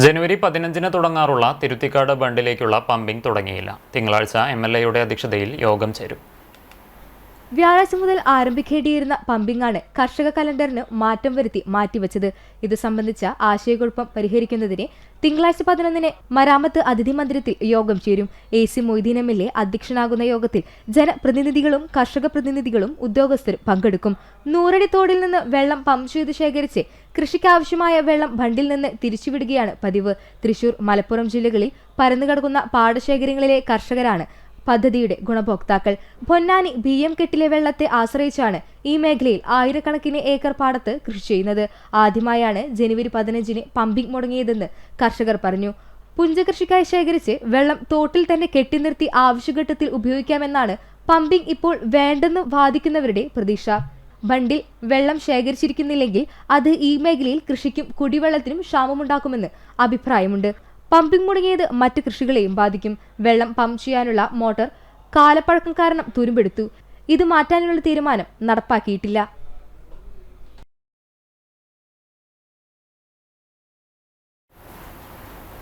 ജനുവരി പതിനഞ്ചിന് തുടങ്ങാറുള്ള തിരുത്തിക്കാട് ബണ്ടിലേക്കുള്ള പമ്പിംഗ് തുടങ്ങിയില്ല. തിങ്കളാഴ്ച എം എൽ എയുടെ അധ്യക്ഷതയിൽ യോഗം ചേരും. വ്യാഴാഴ്ച മുതൽ ആരംഭിക്കേണ്ടിയിരുന്ന പമ്പിംഗാണ് കർഷക കലണ്ടറിന് മാറ്റം വരുത്തി മാറ്റിവെച്ചത്. ഇത് സംബന്ധിച്ച ആശയക്കുഴപ്പം പരിഹരിക്കുന്നതിന് തിങ്കളാഴ്ച പതിനൊന്നിന് മരാമത്ത് അതിഥി മന്ദിരത്തിൽ യോഗം ചേരും. A C Moideen M L A അധ്യക്ഷനാകുന്ന യോഗത്തിൽ ജനപ്രതിനിധികളും കർഷക പ്രതിനിധികളും ഉദ്യോഗസ്ഥരും പങ്കെടുക്കും. നൂറടി തോടിൽ നിന്ന് വെള്ളം പമ്പ് ചെയ്ത് ശേഖരിച്ച് കൃഷിക്കാവശ്യമായ വെള്ളം ബണ്ടിൽ നിന്ന് തിരിച്ചുവിടുകയാണ് പതിവ്. തൃശൂർ മലപ്പുറം ജില്ലകളിൽ പരന്നുകിടക്കുന്ന പാടശേഖരങ്ങളിലെ കർഷകരാണ് പദ്ധതിയുടെ ഗുണഭോക്താക്കൾ. പൊന്നാനി ബി എം കെട്ടിലെ വെള്ളത്തെ ആശ്രയിച്ചാണ് ഈ മേഖലയിൽ ആയിരക്കണക്കിന് ഏക്കർ പാടത്ത് കൃഷി ചെയ്യുന്നത്. ആദ്യമായാണ് ജനുവരി പതിനഞ്ചിന് പമ്പിംഗ് മുടങ്ങിയതെന്ന് കർഷകർ പറഞ്ഞു. പുഞ്ചകൃഷിക്കായി ശേഖരിച്ച് വെള്ളം തോട്ടിൽ തന്നെ കെട്ടിനിർത്തി ആവശ്യഘട്ടത്തിൽ ഉപയോഗിക്കാമെന്നാണ് പമ്പിംഗ് ഇപ്പോൾ വേണ്ടെന്ന് വാദിക്കുന്നവരുടെ പ്രതീക്ഷ. ബണ്ടിൽ വെള്ളം ശേഖരിച്ചിരിക്കുന്നില്ലെങ്കിൽ അത് ഈ മേഖലയിൽ കൃഷിക്കും കുടിവെള്ളത്തിനും ക്ഷാമമുണ്ടാക്കുമെന്ന് അഭിപ്രായമുണ്ട്. പമ്പിംഗ് മുടങ്ങിയത് മറ്റ് കൃഷികളെയും ബാധിക്കും. വെള്ളം പമ്പ് ചെയ്യാനുള്ള മോട്ടോർ കാലപ്പഴക്കം കാരണം തുരുമ്പെടുത്തു. ഇത് മാറ്റാനുള്ള തീരുമാനം നടപ്പാക്കിയിട്ടില്ല.